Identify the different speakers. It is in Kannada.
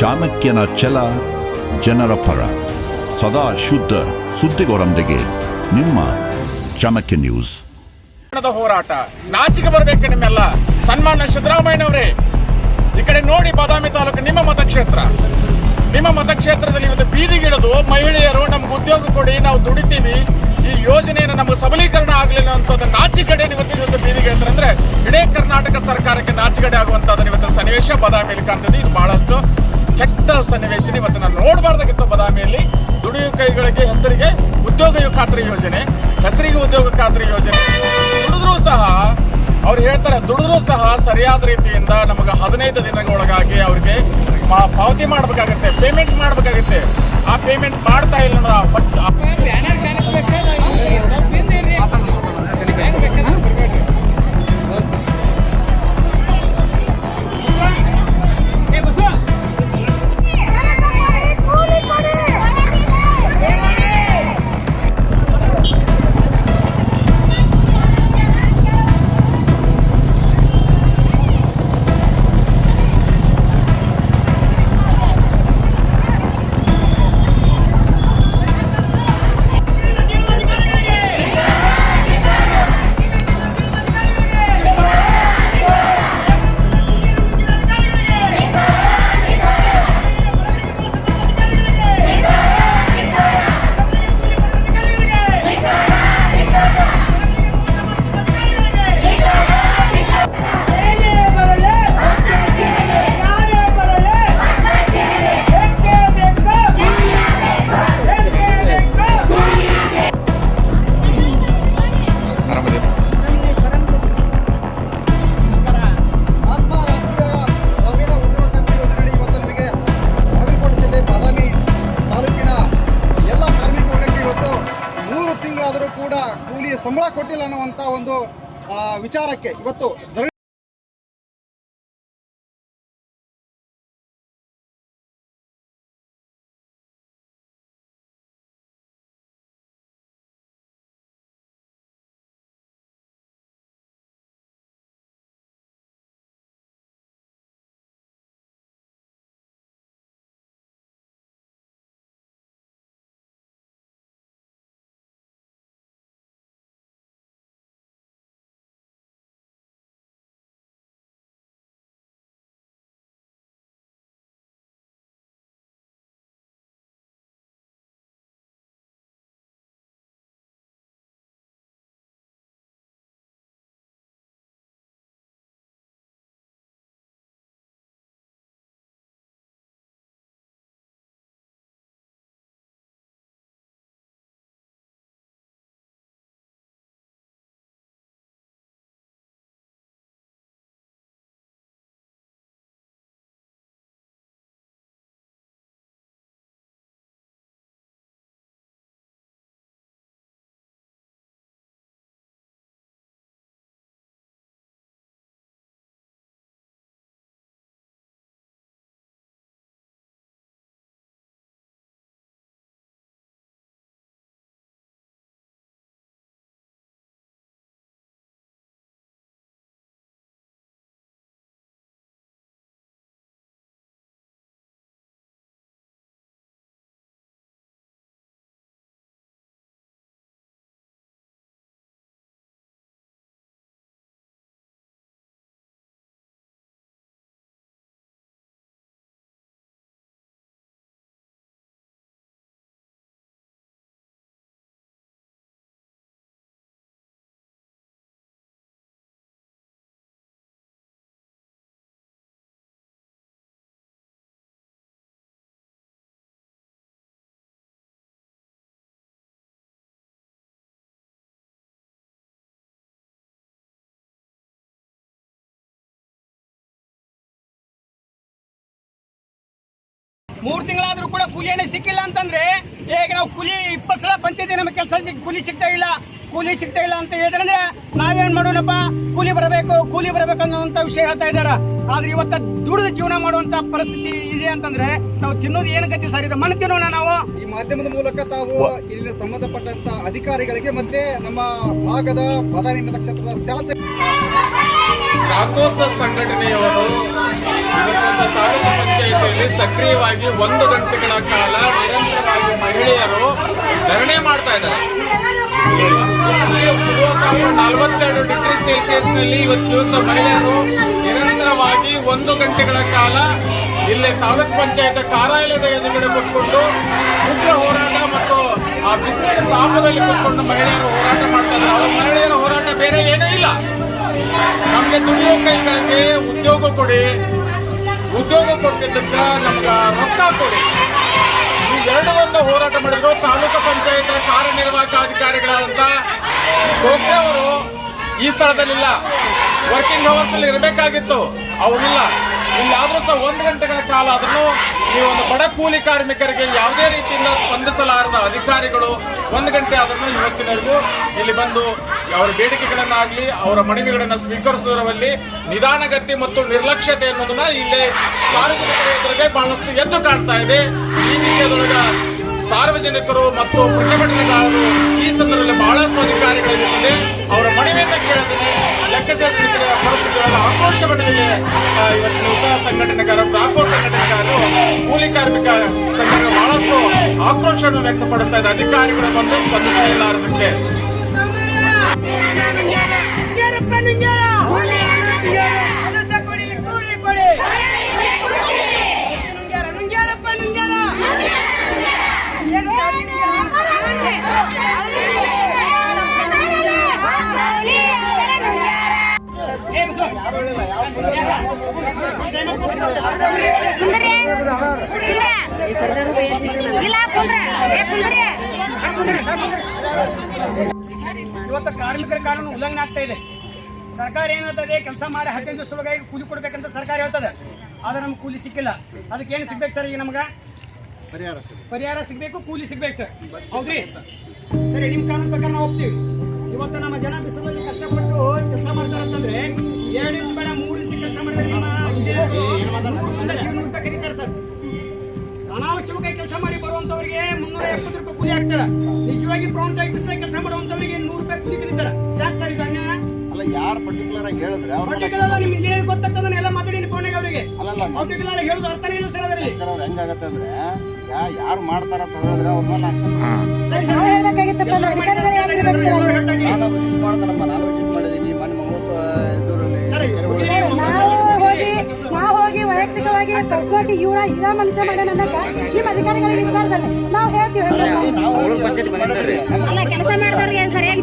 Speaker 1: ಚಾಣಕ್ಯನ ಛಲ ಜನರ ಪರ. ಸದಾ ಶುದ್ಧ ಸುದ್ದಿಗೋರೊಂದಿಗೆ ನಿಮ್ಮ ಚಾಣಕ್ಯ ನ್ಯೂಸ್.
Speaker 2: ಹೋರಾಟ. ನಾಚಿಕೆ ಬರಬೇಕು ನಿಮ್ಮೆಲ್ಲ? ಸನ್ಮಾನ್ಯ ಸಿದ್ದರಾಮಯ್ಯನವರೇ, ಈ ಕಡೆ ನೋಡಿ ಬಾದಾಮಿ ತಾಲೂಕು ನಿಮ್ಮ ಮತಕ್ಷೇತ್ರ. ನಿಮ್ಮ ಮತಕ್ಷೇತ್ರದಲ್ಲಿ ಇವತ್ತು ಬೀದಿಗಿಡದು ಮಹಿಳೆಯರು ನಮ್ಗೆ ಉದ್ಯೋಗ ಕೊಡಿ, ನಾವು ದುಡಿತೀವಿ. ಈ ಯೋಜನೆಯನ್ನು ನಮಗೆ ಸಬಲೀಕರಣ ಆಗಲಿಲ್ಲ ಅಂತ ನಾಚಿಕಡೆ ಇವತ್ತು ಇವತ್ತು ಬೀದಿಗಿಳಿತಾರೆ ಅಂದ್ರೆ ಇಡೀ ಕರ್ನಾಟಕ ಸರ್ಕಾರಕ್ಕೆ ನಾಚಿಕಡೆ ಆಗುವಂತಹದ್ದು ಇವತ್ತು ಸನ್ನಿವೇಶ ಬಾದಾಮಿಯಲ್ಲಿ ಕಾಣ್ತದೆ ಕೆಟ್ಟ ಸನ್ನಿವೇಶ ಇವತ್ತು ನಾನು ನೋಡಬಾರ್ದಾಗಿತ್ತು ಬದಾಮಿಯಲ್ಲಿ ದುಡಿಯುವ ಕೈಗಳಿಗೆ ಹೆಸರಿಗೆ ಉದ್ಯೋಗ ಖಾತ್ರಿ ಯೋಜನೆ ಹೆಸರಿಗೆ ಉದ್ಯೋಗ ಖಾತ್ರಿ ಯೋಜನೆ ದುಡಿದ್ರೂ ಸಹ ಅವ್ರು ಹೇಳ್ತಾರೆ ದುಡಿದ್ರೂ ಸಹ ಸರಿಯಾದ ರೀತಿಯಿಂದ ನಮಗೆ ಹದಿನೈದು ದಿನಗಳೊಳಗಾಗಿ ಅವ್ರಿಗೆ ಪಾವತಿ ಮಾಡಬೇಕಾಗತ್ತೆ ಪೇಮೆಂಟ್ ಮಾಡಬೇಕಾಗತ್ತೆ ಆ ಪೇಮೆಂಟ್ ಮಾಡ್ತಾ ಇಲ್ಲ ಬಟ್
Speaker 3: ವಿಚಾರಕ್ಕೆ ಇವತ್ತು ಧರಣಿ
Speaker 4: ಮೂರು ತಿಂಗಳಾದರೂ ಕೂಡ ಕೂಲಿಯನ್ನೇ ಸಿಕ್ಕಿಲ್ಲ ಅಂತಂದ್ರೆ ಈಗ ನಾವು ಕೂಲಿ ಇಪ್ಪತ್ತು ಸಲ ಪಂಚಾಯತಿ ನಮಗೆ ಕೆಲಸ ಸಿಕ್ ಕೂಲಿ ಸಿಗ್ತಾ ಇಲ್ಲ ಕೂಲಿ ಸಿಗ್ತಾ ಇಲ್ಲ ಅಂತ ಹೇಳಿದ್ರೆ ನಾವೇನು ಮಾಡೋಣಪ್ಪ? ಕೂಲಿ ಕೂಲಿ ಬರಬೇಕು ಕೂಲಿ ಬರಬೇಕು ಅನ್ನೋಂಥ ವಿಷಯ ಹೇಳ್ತಾ ಇದ್ದಾರೆ. ಆದ್ರೆ ಇವತ್ತ ದುಡಿದು ಜೀವನ ಮಾಡುವಂತ ಪರಿಸ್ಥಿತಿ ಇದೆ ಅಂತಂದ್ರೆ ನಾವು ತಿನ್ನೋದು ಏನು ಗತಿ ಸರ್? ಇದು ಮಣ್ಣು ತಿನ್ನೋಣ ನಾವು.
Speaker 3: ಈ ಮಾಧ್ಯಮದ ಮೂಲಕ ತಾವು ಇಲ್ಲಿ ಸಂಬಂಧಪಟ್ಟಂತ ಅಧಿಕಾರಿಗಳಿಗೆ ಮತ್ತೆ ನಮ್ಮ ಭಾಗದ ಪ್ರಧಾನಿ ಕ್ಷೇತ್ರದ ಶಾಸಕ
Speaker 2: ರಾಕೋಸ ಸಂಘಟನೆಯವರು ತಾಲೂಕು ಪಂಚಾಯಿತಿಯಲ್ಲಿ ಸಕ್ರಿಯವಾಗಿ ಒಂದು ಗಂಟೆಗಳ ಕಾಲ ನಿರಂತರವಾಗಿ ಮಹಿಳೆಯರು ಧರಣಿ ಮಾಡ್ತಾ ಇದ್ದಾರೆ. ನಲವತ್ತೆರಡು ಡಿಗ್ರಿ ಸೆಲ್ಸಿಯಸ್ನಲ್ಲಿ ಇವತ್ತು ಮಹಿಳೆಯರು ನಿರಂತರವಾಗಿ ಒಂದು ಗಂಟೆಗಳ ಕಾಲ ಇಲ್ಲಿ ತಾಲೂಕು ಪಂಚಾಯತ್ ಕಾರ್ಯಾಲಯದ ಎದುರುಗಡೆ ಕೂತ್ಕೊಂಡು ಉಗ್ರ ಹೋರಾಟ ಮತ್ತು ಆ ಬಿಸಿಲಿನ ತಾಪದಲ್ಲಿ ಕೂತ್ಕೊಂಡು ಮಹಿಳೆಯರು ಹೋರಾಟ ಮಾಡ್ತಾ ಇದ್ದಾರೆ. ಮಹಿಳೆಯರ ಹೋರಾಟ ಬೇರೆ ಏನೂ ಇಲ್ಲ. ನಮ್ಗೆ ದುಡಿಯೋ ಕೈಗಳಿಗೆ ಉದ್ಯೋಗ ಕೊಡಿ. ಉದ್ಯೋಗ ಕೊಟ್ಟಿದ್ದಕ್ಕ ನಮ್ಗೆ ರೊಕ್ಕ ಕೊಡಿ. ಈ ಒಂದು ಹೋರಾಟ ಮಾಡಿದ್ರು ತಾಲೂಕು ಪಂಚಾಯತ್ ಕಾರ್ಯನಿರ್ವಾಹಕ ಅಧಿಕಾರಿಗಳಾದಂತ ಗೋಖಲೆ ಅವರು ಈ ಸ್ಥಳದಲ್ಲಿಲ್ಲ. ವರ್ಕಿಂಗ್ ಅವರ್ಸ್ ಅಲ್ಲಿ ಇರಬೇಕಾಗಿತ್ತು. ಅವರಿಲ್ಲ. ಇಲ್ಲಾದ್ರೂ ಸಹ ಒಂದು ಗಂಟೆಗಳ ಕಾಲ ಆದ್ರೂ ಈ ಒಂದು ಬಡ ಕೂಲಿ ಕಾರ್ಮಿಕರಿಗೆ ಯಾವುದೇ ರೀತಿಯಿಂದ ಸ್ಪಂದಿಸಲಾರದ ಅಧಿಕಾರಿಗಳು ಒಂದು ಗಂಟೆ ಆದ್ರೂ ಇವತ್ತಿನವರೆಗೂ ಇಲ್ಲಿ ಬಂದು ಅವರ ಬೇಡಿಕೆಗಳನ್ನಾಗಲಿ, ಅವರ ಮನವಿಗಳನ್ನು ಸ್ವೀಕರಿಸುವಲ್ಲಿ ನಿಧಾನಗತಿ ಮತ್ತು ನಿರ್ಲಕ್ಷ್ಯತೆ ಅನ್ನೋದನ್ನ ಇಲ್ಲಿ ಸಾರ್ವಜನಿಕರಿಗೆ ಬಹಳಷ್ಟು ಎದ್ದು ಕಾಣ್ತಾ ಇದೆ. ಈ ವಿಷಯದೊಳಗ ಸಾರ್ವಜನಿಕರು ಮತ್ತು ಪ್ರತಿಭಟನೆಗಾರರು ಈ ಸಂದರ್ಭದಲ್ಲಿ ಬಹಳಷ್ಟು ಅಧಿಕಾರಿಗಳಿರುತ್ತದೆ. ಅವರ ಮನವಿಯನ್ನ ಲೆಕ್ಕ ಲೆಕ್ಕಚಾರಿಗಳ ಆಕ್ರೋಶ ಮಟ್ಟದಲ್ಲಿ ಇವತ್ತು ಯುವ ಸಂಘಟನೆಗಾರ ಪ್ರಾಕೋ ಸಂಘಟನೆಗಾರರು, ಕೂಲಿ ಕಾರ್ಮಿಕ ಸಂಘಟನೆ ಬಹಳಷ್ಟು ಆಕ್ರೋಶವನ್ನು ವ್ಯಕ್ತಪಡಿಸ್ತಾ ಇದೆ ಅಧಿಕಾರಿಗಳು ಬಂದು
Speaker 5: ಇಲ್ಲ ಕೆಲಸ
Speaker 4: ಇವತ್ತು ಕಾರ್ಮಿಕರ ಕಾನೂನು ಉಲ್ಲಂಘನೆ ಆಗ್ತಾ ಇದೆ. ಸರ್ಕಾರ ಏನು ಹೇಳ್ತದೆ? ಕೆಲಸ ಮಾಡಿ ಹದಿನೈದು ದಿವಸದೊಳಗಾಗಿ ಕೂಲಿ ಕೊಡ್ಬೇಕಂತ ಸರ್ಕಾರ ಹೇಳ್ತದೆ. ಆದ್ರೆ ನಮ್ಗೆ ಕೂಲಿ ಸಿಕ್ಕಿಲ್ಲ. ಅದಕ್ಕೆ ಏನು ಸಿಗ್ಬೇಕು ಸರ್ ಈಗ ನಮ್ಗೆ? ಪರಿಹಾರ ಪರಿಹಾರ ಸಿಗ್ಬೇಕು ಕೂಲಿ ಸಿಗ್ಬೇಕು. ಸರ್ ಹೌದ್ರಿ? ಸರಿ ನಿಮ್ಮ ಕಾನೂನು ಪ್ರಕಾರ ನಾವು ಹೋಗ್ತೀವಿ ಇವತ್ತು ನಮ್ಮ ಜನ ಬಿಸಿಲಲ್ಲಿ ಕಷ್ಟಪಟ್ಟು ಕೆಲಸ ಮಾಡ್ತಾರೆ ಆಗಿ ಬಿಸಿಲಾಗಿ ಕೆಲಸ ಮಾಡುವಂತವರಿಗೆ ನೂರು ರೂಪಾಯಿ ಕೂಲಿ ಕರೀತಾರ ಯಾಕೆ ಸರ್ ಇದು ಅನ್ಯಾಯ?
Speaker 3: ಅಲ್ಲ ಯಾರು ಪರ್ಟಿಕ್ಯುಲರ್ ಆಗಿ ಹೇಳಿದ್ರೆ ಅವ್ರ
Speaker 4: ಪರ್ಟಿಕ್ಯುಲರ್ ನಿಮ್ ಇಂಜಿನಿಯರ್ ಗೊತ್ತಾಗ್ತದ ಎಲ್ಲ ಮಾತಾಡಿ ಫೋನಿಗೆ ಅವರಿಗೆ.
Speaker 3: ಅಲ್ಲಲ್ಲ
Speaker 4: ಪರ್ಟಿಕ್ಯುಲರ್ ಆಗಿ ಹೇಳುದು ಅರ್ಥನೇ ಇಲ್ಲ ಸರ್ ಅದರಲ್ಲಿ.
Speaker 3: ಅವ್ರು ಹೆಂಗಾಗತ್ತೆ ಅಂದ್ರೆ ಯಾ ಯಾರು ಮಾಡ್ತಾರ ಅಂತ ಹೇಳಿದ್ರೆ ಅವ್ರ ಮೇಲೆ
Speaker 4: ಸರಿ
Speaker 5: ಸರ್.
Speaker 3: ನಾನು ವಿಸಿಟ್ ಮಾಡ್ದನಮ್ಮ ನಾನು
Speaker 5: ವೈಯಕ್ತಿಕವಾಗಿ ಪರ್ಸನಾಲಿಟಿ ಇವರ ಇರ ಮನುಷ್ಯ ಮಾಡೋಣ ಅನ್ನಕ ನಿಮ್ಮ ಅಧಿಕಾರಿಗಳಿಗೆ ಇದ್ದಾರೆ ನಾವು ಹೇಳ್ತೀವಿ ಕೆಲಸ ಮಾಡಿದವ್ರಿಗೆ ಸರಿಯಾಗಿ